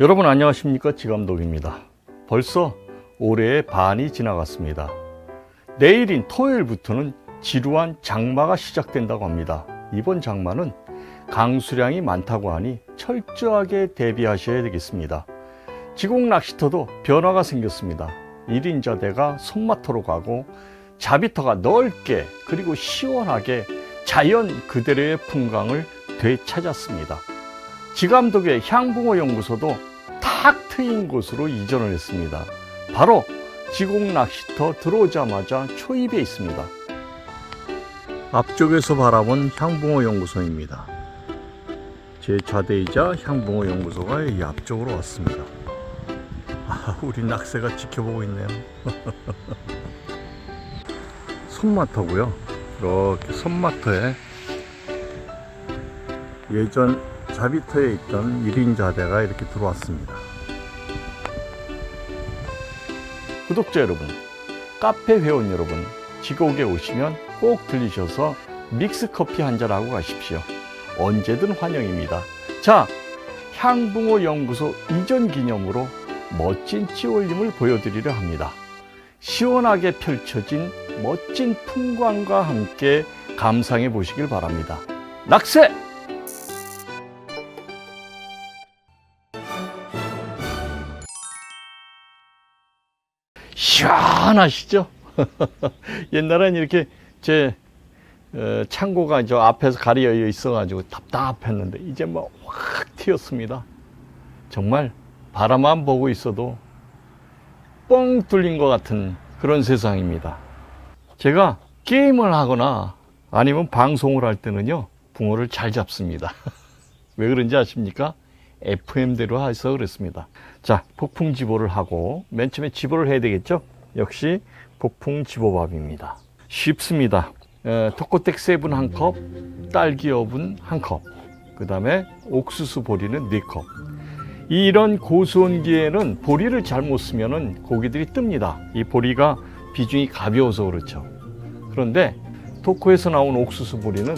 여러분 안녕하십니까 지감독입니다. 벌써 올해의 반이 지나갔습니다. 내일인 토요일부터는 지루한 장마가 시작된다고 합니다. 이번 장마는 강수량이 많다고 하니 철저하게 대비하셔야 되겠습니다. 지공 낚시터도 변화가 생겼습니다. 1인 자대가 손마터로 가고 자비터가 넓게 그리고 시원하게 자연 그대로의 풍광을 되찾았습니다. 지감독의 향붕어 연구소도 탁 트인 곳으로 이전을 했습니다. 바로 지공 낚시터 들어오자마자 초입에 있습니다. 앞쪽에서 바라본 향붕어 연구소입니다. 제 좌대이자 향붕어 연구소가 이 앞쪽으로 왔습니다. 아, 우리 낙새가 지켜보고 있네요. 손마터고요. 이렇게 손마터에 예전 자비터에 있던 1인 자대가 이렇게 들어왔습니다. 구독자 여러분, 카페 회원 여러분, 지곡에 오시면 꼭 들리셔서 믹스 커피 한 잔 하고 가십시오. 언제든 환영입니다. 자, 향붕어 연구소 이전 기념으로 멋진 찌올림을 보여드리려 합니다. 시원하게 펼쳐진 멋진 풍광과 함께 감상해 보시길 바랍니다. 낙새! 시원하시죠? 옛날엔 이렇게 제 어, 창고가 저 앞에서 가리어 있어가지고 답답했는데 이제 뭐확 튀었습니다. 정말 바라만 보고 있어도 뻥 뚫린 것 같은 그런 세상입니다. 제가 게임을 하거나 아니면 방송을 할 때는요, 붕어를 잘 잡습니다. 왜 그런지 아십니까? FM대로 해서 그랬습니다. 자, 폭풍 지보를 하고 맨 처음에 지보를 해야 되겠죠? 역시 폭풍 지보밥입니다. 쉽습니다. 에, 토코텍 세븐 한 컵, 딸기 어분 한 컵, 그 다음에 옥수수 보리는 네 컵. 이런 고수온 기에는 보리를 잘못 쓰면은 고기들이 뜹니다. 이 보리가 비중이 가벼워서 그렇죠. 그런데 토코에서 나온 옥수수 보리는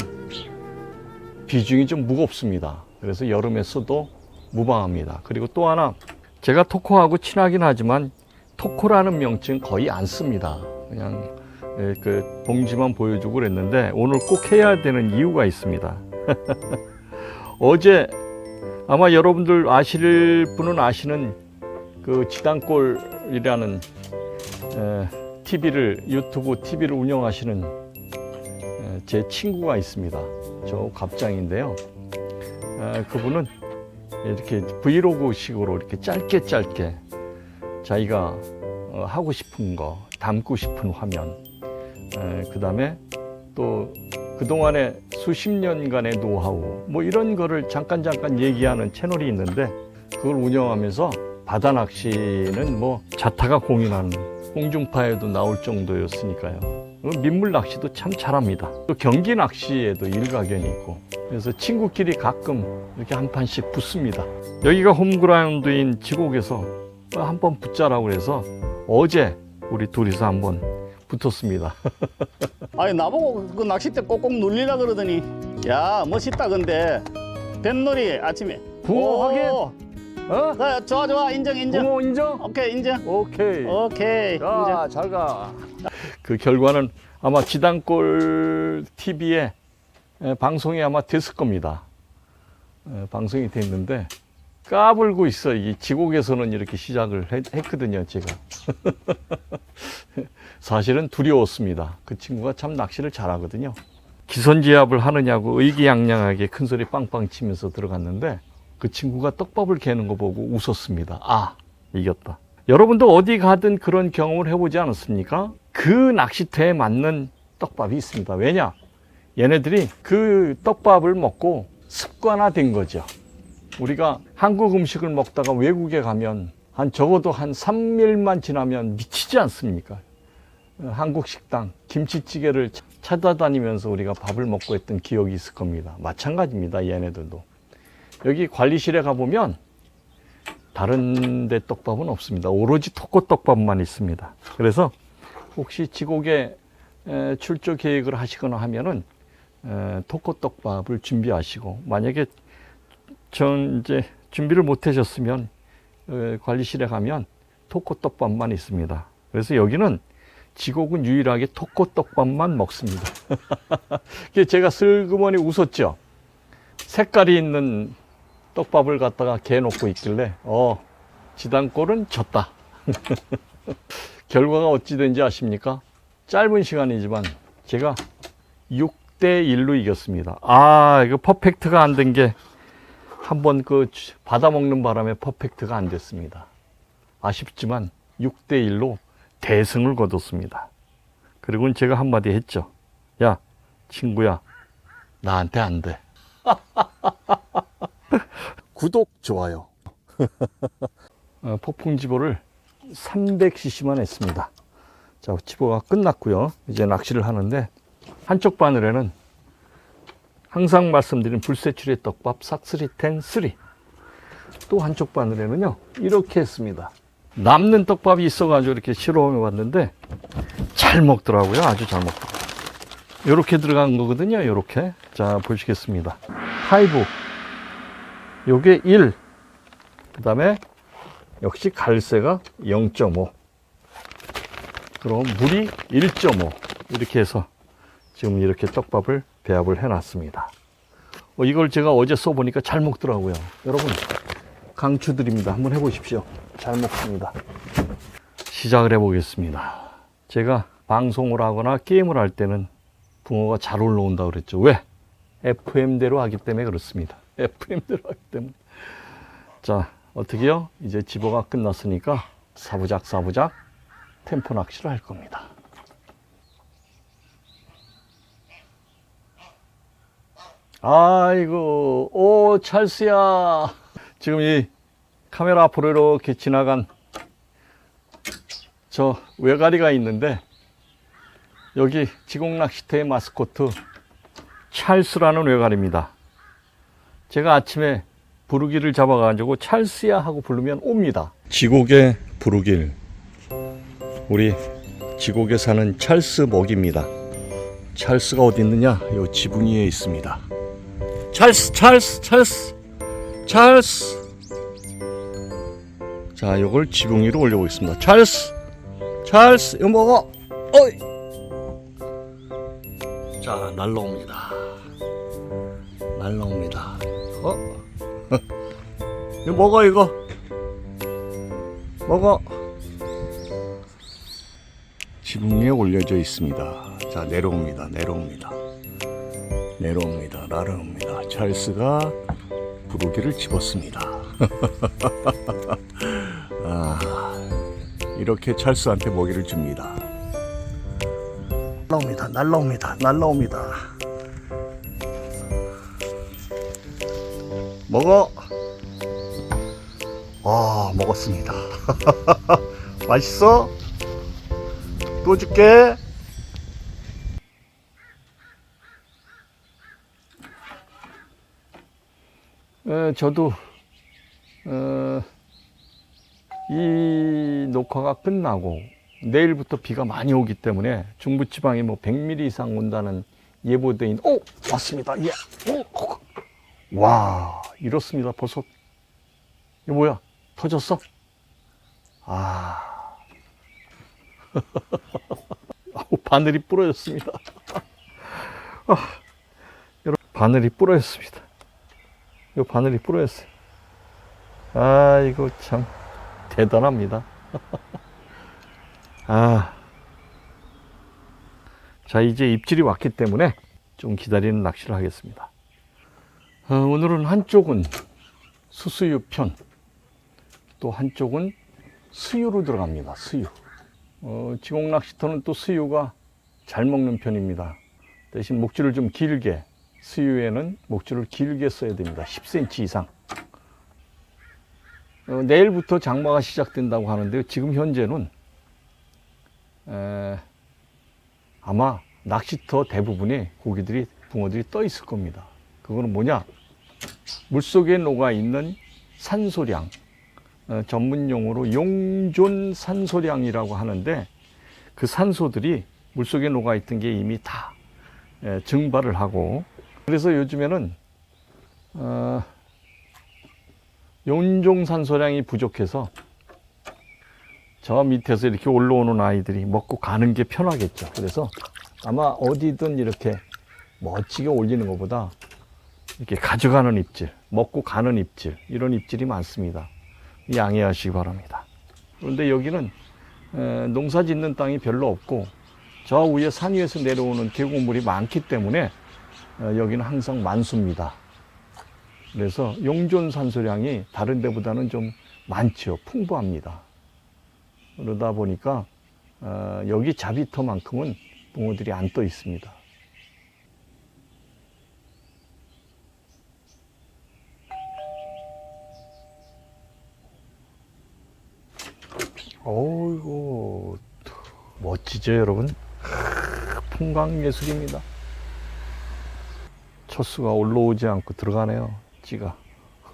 비중이 좀 무겁습니다. 그래서 여름에 써도 무방합니다. 그리고 또 하나 제가 토코하고 친하긴 하지만 토코라는 명칭 거의 안 씁니다. 그냥 예, 그 봉지만 보여주고 그랬는데 오늘 꼭 해야 되는 이유가 있습니다. 어제 아마 여러분들 아실 분은 아시는 그 지단골이라는 TV를 유튜브 TV를 운영하시는 에, 제 친구가 있습니다. 저 갑장인데요. 에, 그분은 이렇게 브이로그식으로 이렇게 짧게 짧게 자기가 어, 하고 싶은 거 담고 싶은 화면 그 다음에 또 그동안의 수십 년간의 노하우 뭐 이런 거를 잠깐 잠깐 얘기하는 채널이 있는데 그걸 운영하면서 바다 낚시는 뭐 자타가 공인하는 홍중파에도 나올 정도였으니까요. 그리고 민물 낚시도 참 잘합니다. 또 경기 낚시에도 일가견이 있고 그래서 친구끼리 가끔 이렇게 한 판씩 붙습니다. 여기가 홈그라운드인 지곡에서 한번 붙자라고 그래서 어제 우리 둘이서 한번 붙었습니다. 아니 나보고 그 낚싯대 꼭꼭 눌리라 그러더니 야 멋있다 근데 뱃놀이 아침에 붕어 오, 확인. 어? 그래, 좋아 좋아 인정 인정 붕어 인정? 오케이 인정 오케이. 오케이 인정 자, 잘 가. 그 결과는 아마 지단골 TV에 방송이 아마 됐을 겁니다. 에, 방송이 됐는데 까불고 있어. 이 지곡에서는 이렇게 시작을 했, 했거든요, 제가. 사실은 두려웠습니다. 그 친구가 참 낚시를 잘하거든요. 기선제압을 하느냐고 의기양양하게 큰 소리 빵빵 치면서 들어갔는데 그 친구가 떡밥을 개는 거 보고 웃었습니다. 아, 이겼다. 여러분도 어디 가든 그런 경험을 해보지 않았습니까? 그 낚시터에 맞는 떡밥이 있습니다. 왜냐? 얘네들이 그 떡밥을 먹고 습관화된 거죠. 우리가 한국 음식을 먹다가 외국에 가면 한 적어도 한 3일만 지나면 미치지 않습니까? 어, 한국 식당, 김치찌개를 차- 찾아다니면서 우리가 밥을 먹고 했던 기억이 있을 겁니다. 마찬가지입니다. 얘네들도. 여기 관리실에 가보면 다른 데 떡밥은 없습니다. 오로지 토코 떡밥만 있습니다. 그래서 혹시 지곡에 에, 출조 계획을 하시거나 하면은 에, 토코 떡밥을 준비하시고 만약에 전 이제 준비를 못 하셨으면 어, 관리실에 가면 토코떡밥만 있습니다. 그래서 여기는 지곡은 유일하게 토코떡밥만 먹습니다. 제가 슬그머니 웃었죠. 색깔이 있는 떡밥을 갖다가 개 놓고 있길래 어 지단골은 졌다. 결과가 어찌 된지 아십니까? 짧은 시간이지만 제가 6대 1로 이겼습니다. 아, 이거 퍼펙트가 안 된 게 한번 그 받아 먹는 바람에 퍼펙트가 안 됐습니다. 아쉽지만 6대 1로 대승을 거뒀습니다. 그리고 제가 한마디 했죠. 야, 친구야, 나한테 안 돼. 구독, 좋아요. 어, 폭풍 지보를 300cc만 했습니다. 자, 지보가 끝났고요. 이제 낚시를 하는데 한쪽 바늘에는 항상 말씀드린 불세출의 떡밥 삭스리텐 3. 또 한쪽 바늘에는요. 이렇게 했습니다. 남는 떡밥이 있어가지고 이렇게 실험해 봤는데 잘 먹더라고요. 아주 잘 먹더라고요. 이렇게 들어간 거거든요. 이렇게. 자, 보시겠습니다. 하이브. 요게 1. 그 다음에 역시 갈새가 0.5. 그럼 물이 1.5. 이렇게 해서 지금 이렇게 떡밥을 배합을 해놨습니다. 어, 이걸 제가 어제 써보니까 잘 먹더라고요. 여러분, 강추드립니다. 한번 해보십시오. 잘 먹습니다. 시작을 해보겠습니다. 제가 방송을 하거나 게임을 할 때는 붕어가 잘 올라온다 그랬죠. 왜? FM대로 하기 때문에 그렇습니다. FM대로 하기 때문에. 자, 어떻게요? 이제 집어가 끝났으니까 사부작 사부작 템포 낚시를 할 겁니다. 아이고, 오, 찰스야. 지금 이 카메라 앞으로 이렇게 지나간 저 외가리가 있는데 여기 지공 낚시터의 마스코트 찰스라는 외가리입니다. 제가 아침에 부르기를 잡아가지고 찰스야 하고 부르면 옵니다. 지곡의 부르길. 우리 지곡에 사는 찰스 먹입니다. 찰스가 어디 있느냐? 요 지붕 위에 있습니다. 찰스, 찰스, 찰스, 찰스. 자, 요걸 지붕 위로 올려보겠습니다. 찰스, 찰스, 이거 먹어. 어이. 자, 날라옵니다. 날라옵니다. 어? 이거 먹어, 이거. 먹어. 지붕 위에 올려져 있습니다. 자, 내려옵니다. 내려옵니다. 내려옵니다. 날아옵니다. 찰스가 부르기를 집었습니다. 아, 이렇게 찰스한테 먹이를 줍니다. 날라옵니다. 날라옵니다. 날라옵니다. 먹어. 아, 먹었습니다. 맛있어? 또 줄게. 에, 저도 어, 이 녹화가 끝나고 내일부터 비가 많이 오기 때문에 중부지방에 뭐 100mm 이상 온다는 있는 오 왔습니다. 예. 오, 와 이렇습니다. 벌써 이거 뭐야 터졌어? 아 바늘이 부러졌습니다. 아, 여러분 바늘이 부러졌습니다. 이 바늘이 부러졌어요. 아, 이거 참 대단합니다. 아. 자, 이제 입질이 왔기 때문에 좀 기다리는 낚시를 하겠습니다. 어, 오늘은 한쪽은 수수유 편, 또 한쪽은 수유로 들어갑니다. 수유. 어, 지공 낚시터는 또 수유가 잘 먹는 편입니다. 대신 목줄을 좀 길게 수유에는 목줄을 길게 써야 됩니다. 10cm 이상. 어, 내일부터 장마가 시작된다고 하는데요. 지금 현재는 에, 아마 낚시터 대부분의 고기들이 붕어들이 떠 있을 겁니다. 그거는 뭐냐? 물속에 녹아 있는 산소량, 어, 전문 용어로 용존 산소량이라고 하는데 그 산소들이 물속에 녹아 있던 게 이미 다 에, 증발을 하고 그래서 요즘에는 어, 용종 산소량이 부족해서 저 밑에서 이렇게 올라오는 아이들이 먹고 가는 게 편하겠죠. 그래서 아마 어디든 이렇게 멋지게 올리는 것보다 이렇게 가져가는 입질, 먹고 가는 입질, 이런 입질이 많습니다. 양해하시기 바랍니다. 그런데 여기는 에, 농사 짓는 땅이 별로 없고 저 위에 산 위에서 내려오는 계곡물이 많기 때문에 어, 여기는 항상 만수입니다. 그래서 용존 산소량이 다른 데보다는 좀 많죠. 풍부합니다. 그러다 보니까 어, 여기 자비터만큼은 붕어들이 안 떠 있습니다. 어이구 멋지죠 여러분 풍광 예술입니다 초수가 올라오지 않고 들어가네요 찌가.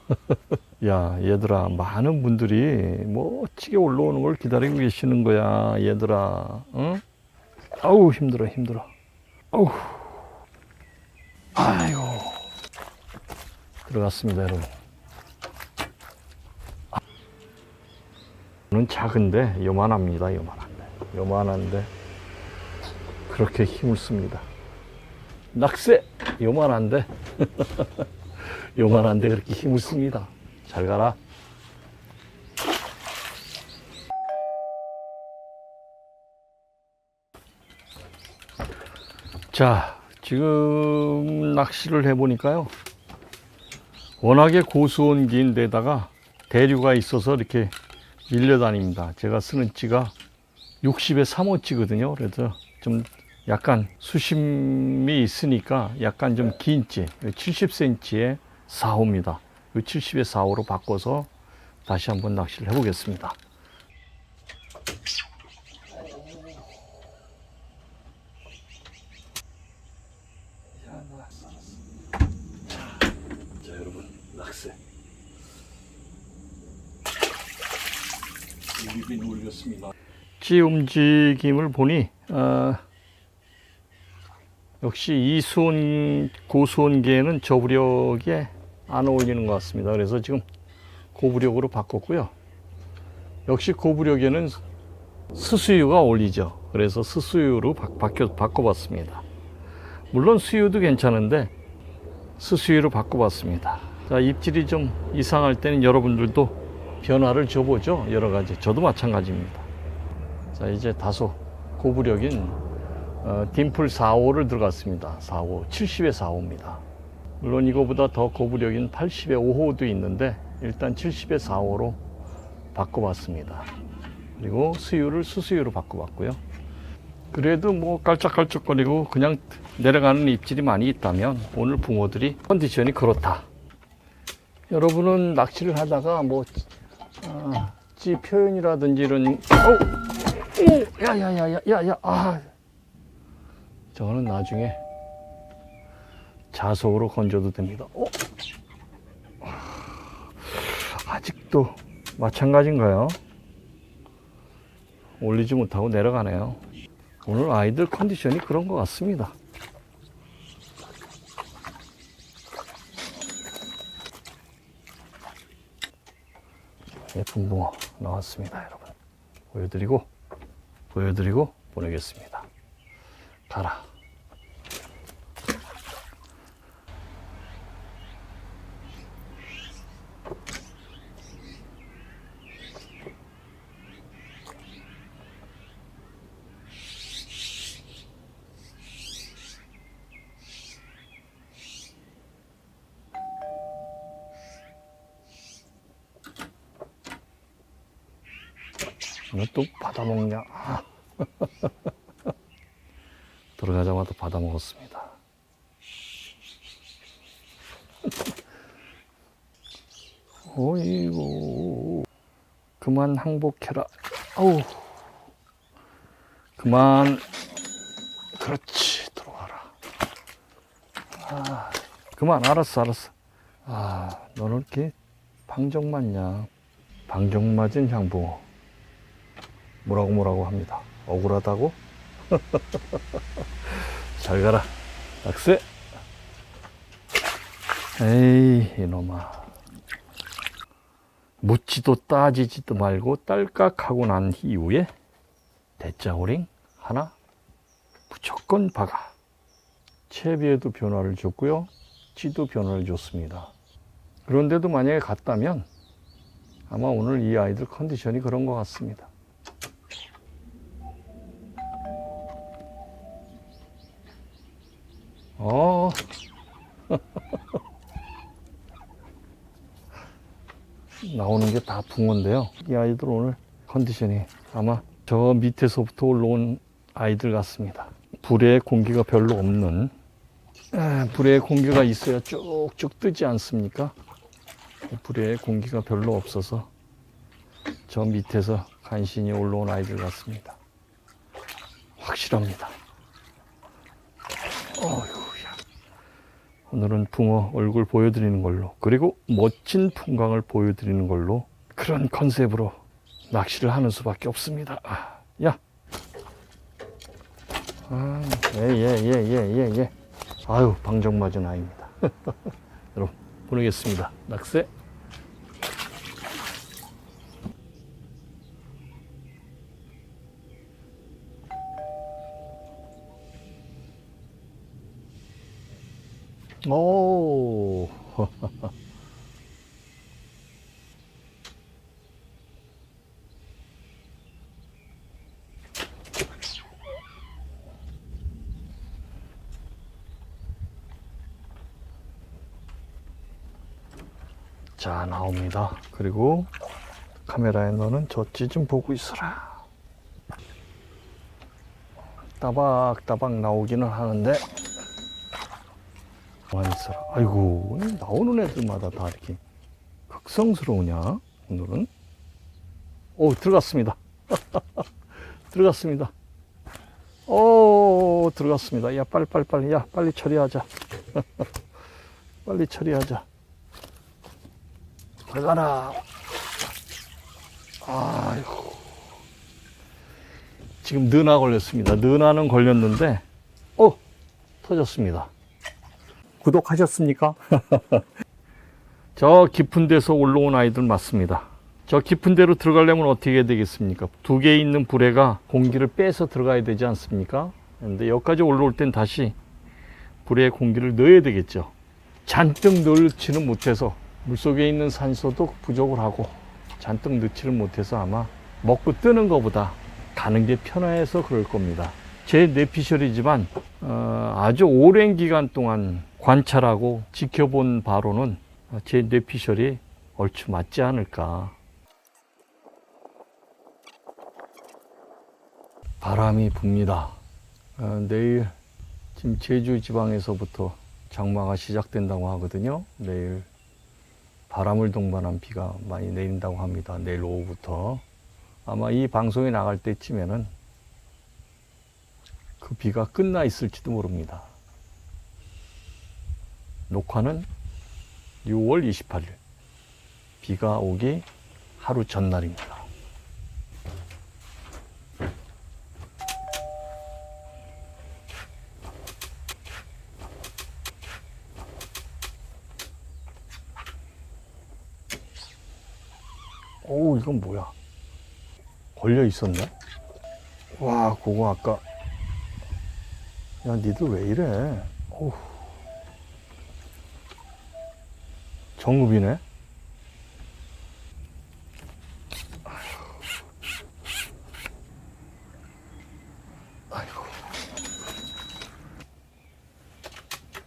야 얘들아 많은 분들이 멋지게 올라오는 걸 기다리고 계시는 거야 얘들아. 응? 아우 힘들어 힘들어. 아우. 아이고 들어갔습니다 여러분. 는 작은데 요만합니다 요만한데. 요만한데 그렇게 힘을 씁니다. 낙세 요만한데 요만한데 그렇게 힘을 씁니다 잘 가라 자 지금 낚시를 해보니까요 워낙에 고수온기인 데다가 대류가 있어서 이렇게 밀려다닙니다. 제가 쓰는 찌가 60에 3호찌거든요. 그래서 좀 약간 수심이 있으니까 약간 좀긴 찌, 70cm의 4호입니다. 이 70에 4호로 바꿔서 다시 한번 낚시를 해보겠습니다. 자, 여러분, 낚시. 유입이 올렸습니다. 찌 움직임을 보니 어, 역시 이 수온 고수온계는 저부력에 안 어울리는 것 같습니다. 그래서 지금 고부력으로 바꿨고요. 역시 고부력에는 스수유가 어울리죠. 그래서 스수유로 바, 바뀌어, 바꿔봤습니다. 물론 수유도 괜찮은데 스수유로 바꿔봤습니다. 자, 입질이 좀 이상할 때는 여러분들도 변화를 줘보죠. 여러 가지. 저도 마찬가지입니다. 자, 이제 다소 고부력인 어, 딤플 45를 들어갔습니다. 45, 70에 45입니다. 물론 이거보다 더 고부력인 80에 5호도 있는데 일단 70에 45로 바꿔봤습니다. 그리고 수유를 수수유로 바꿔봤고요. 그래도 뭐 깔짝깔짝거리고 그냥 내려가는 입질이 많이 있다면 오늘 붕어들이 컨디션이 그렇다. 여러분은 낚시를 하다가 뭐 아, 찌 표현이라든지 이런 어, 오, 야 야 야 야 야 야 아, 저거는 나중에 자석으로 건져도 됩니다. 어? 아직도 마찬가지인가요? 올리지 못하고 내려가네요. 오늘 아이들 컨디션이 그런 것 같습니다. 예쁜 붕어 나왔습니다, 여러분. 보여드리고, 보여드리고 보내겠습니다. 가라. 너또 받아먹냐? 받아먹었습니다. 어이구, 그만 항복해라. 아우, 그만. 그렇지, 들어와라. 아, 그만, 알았어, 알았어. 아, 너는 이렇게 방정 맞냐? 방정 맞은 향붕어. 뭐라고 뭐라고 합니다. 억울하다고? 잘 가라. 낙세. 에이, 이놈아. 묻지도 따지지도 말고 딸깍하고 난 이후에 대짜오링 하나 무조건 박아. 채비에도 변화를 줬고요. 찌도 변화를 줬습니다. 그런데도 만약에 갔다면 아마 오늘 이 아이들 컨디션이 그런 것 같습니다. 어. 나오는 게 다 붕어인데요. 이 아이들 오늘 컨디션이 아마 저 밑에서부터 올라온 아이들 같습니다. 불에 공기가 별로 없는 아, 불에 공기가 있어야 쭉쭉 뜨지 않습니까? 불에 공기가 별로 없어서 저 밑에서 간신히 올라온 아이들 같습니다. 확실합니다. 어휴야. 오늘은 붕어 얼굴 보여드리는 걸로 그리고 멋진 풍광을 보여드리는 걸로 그런 컨셉으로 낚시를 하는 수밖에 없습니다. 아, 야. 아, 예, 예, 예, 예, 예, 예. 아유, 방정 맞은 아이입니다. 여러분, 보내겠습니다. 낙세. 오. 자, 나옵니다. 그리고 카메라에 너는 저찌 좀 보고 있어라. 따박따박 나오기는 하는데 많이 있어라. 아이고, 나오는 애들마다 다 이렇게 극성스러우냐, 오늘은? 오, 들어갔습니다. 들어갔습니다. 오, 들어갔습니다. 야, 빨리, 빨리, 빨리. 야, 빨리 처리하자. 빨리 처리하자. 들어가라. 아이고. 지금 느나 걸렸습니다. 느나는 걸렸는데, 어, 터졌습니다. 구독하셨습니까? 저 깊은 데서 올라온 아이들 맞습니다. 저 깊은 데로 들어가려면 어떻게 해야 되겠습니까? 두 개 있는 불에가 공기를 빼서 들어가야 되지 않습니까? 근데 여기까지 올라올 땐 다시 불에 공기를 넣어야 되겠죠. 잔뜩 넣지는 못해서 물속에 있는 산소도 부족을 하고 잔뜩 넣지를 못해서 아마 먹고 뜨는 것보다 가는 게 편해서 그럴 겁니다. 제 뇌피셜이지만 어, 아주 오랜 기간 동안 관찰하고 지켜본 바로는 제 뇌피셜이 얼추 맞지 않을까. 바람이 붑니다. 어, 내일 지금 제주 지방에서부터 장마가 시작된다고 하거든요. 내일 바람을 동반한 비가 많이 내린다고 합니다. 내일 오후부터. 아마 이 방송이 나갈 때쯤에는 그 비가 끝나 있을지도 모릅니다. 녹화는 6월 28일. 비가 오기 하루 전날입니다. 오, 이건 뭐야? 걸려 있었네? 와, 그거 아까 야, 니들 왜 이래? 어우. 정읍이네? 아이고.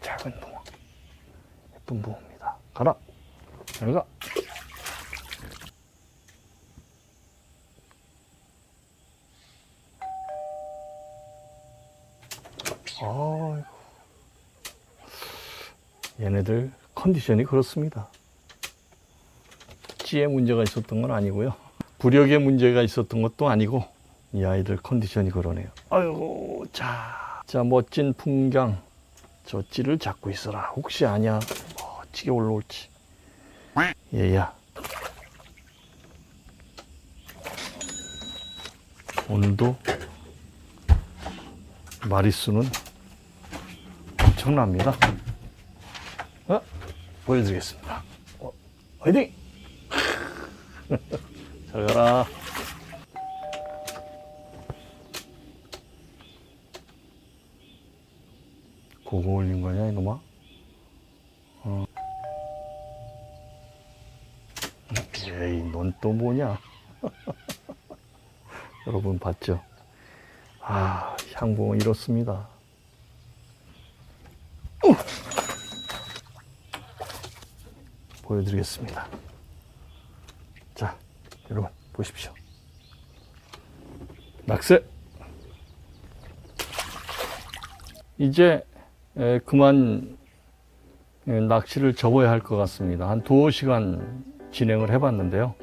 작은 붕어. 예쁜 붕어입니다. 가라. 잘 가. 아이고. 얘네들 컨디션이 그렇습니다. 찌에 문제가 있었던 건 아니고요. 부력에 문제가 있었던 것도 아니고 이 아이들 컨디션이 그러네요. 아이고 자, 자 멋진 풍경 저 찌를 잡고 있어라. 혹시 아냐 멋지게 올라올지. 얘야. 오늘도 마리수는 엄청납니다. 어? 보여드리겠습니다. 어, 화이팅! 잘 가라. 그거 올린 거냐, 이놈아? 어. 에이, 넌 또 뭐냐? 여러분 봤죠? 아, 향봉은 이렇습니다. 우! 보여드리겠습니다. 자, 여러분 보십시오. 낙새. 이제 에, 그만 에, 낚시를 접어야 할 것 같습니다. 한 두어 시간 진행을 해봤는데요.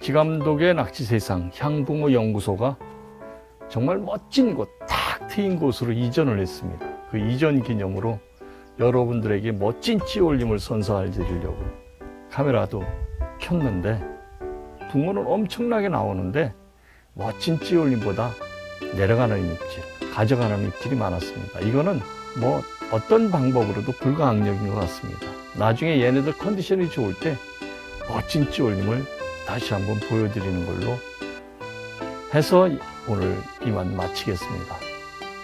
지감독의 낚시 세상 향붕어 연구소가 정말 멋진 곳, 탁 트인 곳으로 이전을 했습니다. 그 이전 기념으로 여러분들에게 멋진 찌올림을 선사해 드리려고 카메라도 켰는데 붕어는 엄청나게 나오는데 멋진 찌올림보다 내려가는 입질, 가져가는 입질이 많았습니다. 이거는 뭐 어떤 방법으로도 불가항력인 것 같습니다. 나중에 얘네들 컨디션이 좋을 때 멋진 찌올림을 다시 한번 보여드리는 걸로 해서 오늘 이만 마치겠습니다.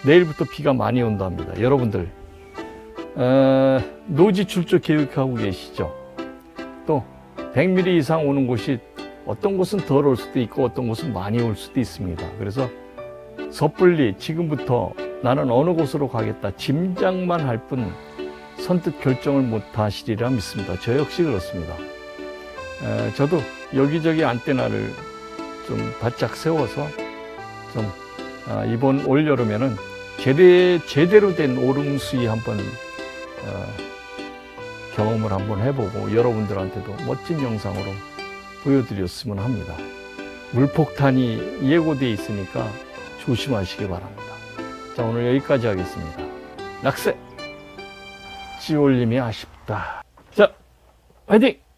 내일부터 비가 많이 온답니다. 여러분들 어, 노지 출조 계획하고 계시죠? 또 100mm 이상 오는 곳이 어떤 곳은 덜 올 수도 있고 어떤 곳은 많이 올 수도 있습니다. 그래서 섣불리 지금부터 나는 어느 곳으로 가겠다 짐작만 할 뿐 선뜻 결정을 못 하시리라 믿습니다. 저 역시 그렇습니다. 에, 저도 여기저기 안테나를 좀 바짝 세워서 좀 아, 이번 올 여름에는 제대, 제대로 된 오름수위 한번 어, 경험을 한번 해보고 여러분들한테도 멋진 영상으로 보여드렸으면 합니다. 물폭탄이 예고되어 있으니까 조심하시기 바랍니다. 자, 오늘 여기까지 하겠습니다. 낙세! 찌올림이 아쉽다. 자, 화이팅!